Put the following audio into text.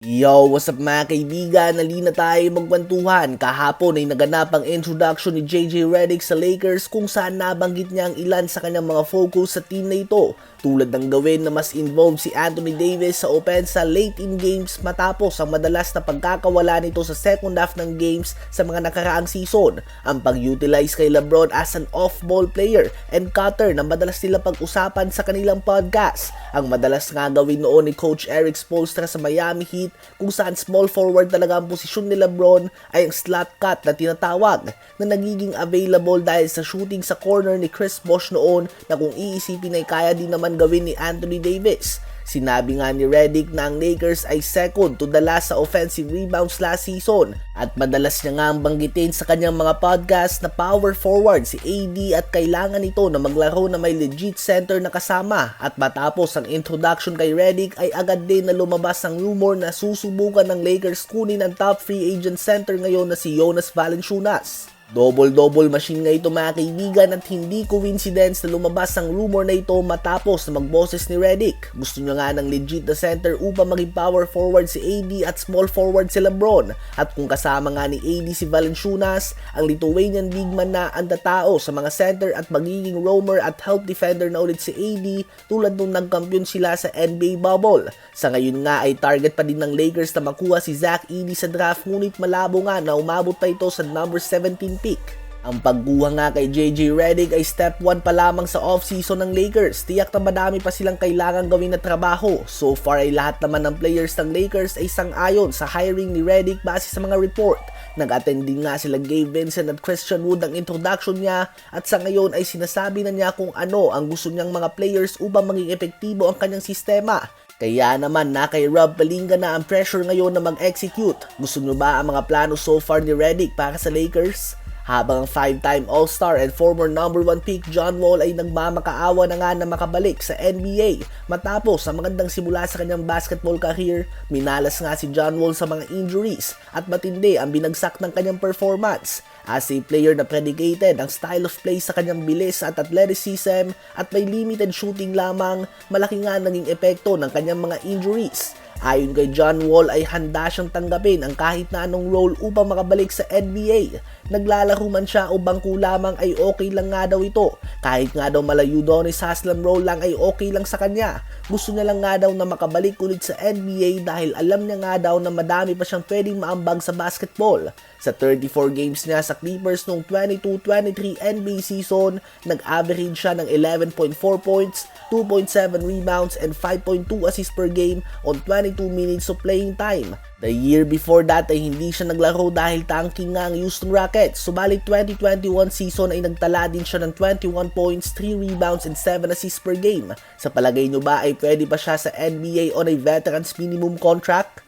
Yo, what's up mga kaibigan? Nali na tayo magkwentuhan. Kahapon ay naganap ang introduction ni JJ Redick sa Lakers kung saan nabanggit niya ang ilan sa kanyang mga focus sa team na ito. Tulad ng gawin na mas involved si Anthony Davis sa opensa late in games matapos ang madalas na pagkakawala nito sa second half ng games sa mga nakaraang season. Ang pag-utilize kay LeBron as an off-ball player and cutter na madalas nila pag-usapan sa kanilang podcast. Ang madalas nga gawin noon ni Coach Eric Spoelstra sa Miami Heat kung saan small forward talaga ang posisyon ni LeBron ay ang slot cut na tinatawag na nagiging available dahil sa shooting sa corner ni Chris Bosh noon na kung iisipin ay kaya din naman gawin ni Anthony Davis. Sinabi nga ni Redick na ang Lakers ay second to the last sa offensive rebounds last season at madalas niya nga ang banggitin sa kanyang mga podcast na power forward si AD at kailangan ito na maglaro na may legit center na kasama at matapos ang introduction kay Redick ay agad din na lumabas ang rumor na susubukan ng Lakers kunin ang top free agent center ngayon na si Jonas Valanciunas. Double-double machine nga ito mga kaibigan at hindi coincidence na lumabas ang rumor na ito matapos na magboses ni Redick. Gusto niya nga ng legit na center upang maging power forward si AD at small forward si Lebron. At kung kasama nga ni AD si Valanciunas, ang Lithuanian big man na ang tatao sa mga center at magiging roamer at help defender na ulit si AD tulad nung nagkampiyon sila sa NBA bubble. Sa ngayon nga ay target pa din ng Lakers na makuha si Zach Edey sa draft ngunit malabo nga na umabot pa ito sa number 17 pick. Ang pagkuha nga kay JJ Redick ay step 1 pa lamang sa off-season ng Lakers. Tiyak na madami pa silang kailangan gawin na trabaho. So far ay lahat naman ng players ng Lakers ay sang-ayon sa hiring ni Redick base sa mga report. Nag-attend din nga sila Gabe Vincent at Christian Wood ang introduction niya at sa ngayon ay sinasabi na niya kung ano ang gusto niyang mga players upang maging epektibo ang kanyang sistema. Kaya naman na kay Rob Palinga na ang pressure ngayon na mag-execute. Gusto nyo ba ang mga plano so far ni Redick para sa Lakers? Habang ang 5-time All-Star and former number 1 pick John Wall ay nagmamakaawa na nga na makabalik sa NBA matapos ang magandang simula sa kanyang basketball career, minalas nga si John Wall sa mga injuries at matindi ang binagsak ng kanyang performance. As a player na predicated ang style of play sa kanyang bilis at athleticism at may limited shooting lamang, malaki nga naging epekto ng kanyang mga injuries. Ayon kay John Wall ay handa siyang tanggapin ang kahit na anong role upang makabalik sa NBA. Naglalaro man siya o bangko lamang ay okay lang nga daw ito. Kahit nga daw malayo daw ni Saslam role lang ay okay lang sa kanya. Gusto niya lang nga daw na makabalik ulit sa NBA dahil alam niya nga daw na madami pa siyang pwedeng maambag sa basketball. Sa 34 games niya sa Clippers noong 22-23 NBA season, nag-average siya ng 11.4 points, 2.7 rebounds, and 5.2 assists per game on 22 minutes of playing time. The year before that ay hindi siya naglaro dahil tanking nga ang Houston Rockets. Subalit 2021 season ay nagtala din siya ng 21 points, 3 rebounds, and 7 assists per game. Sa palagay nyo ba ay pwede pa siya sa NBA on a veteran's minimum contract?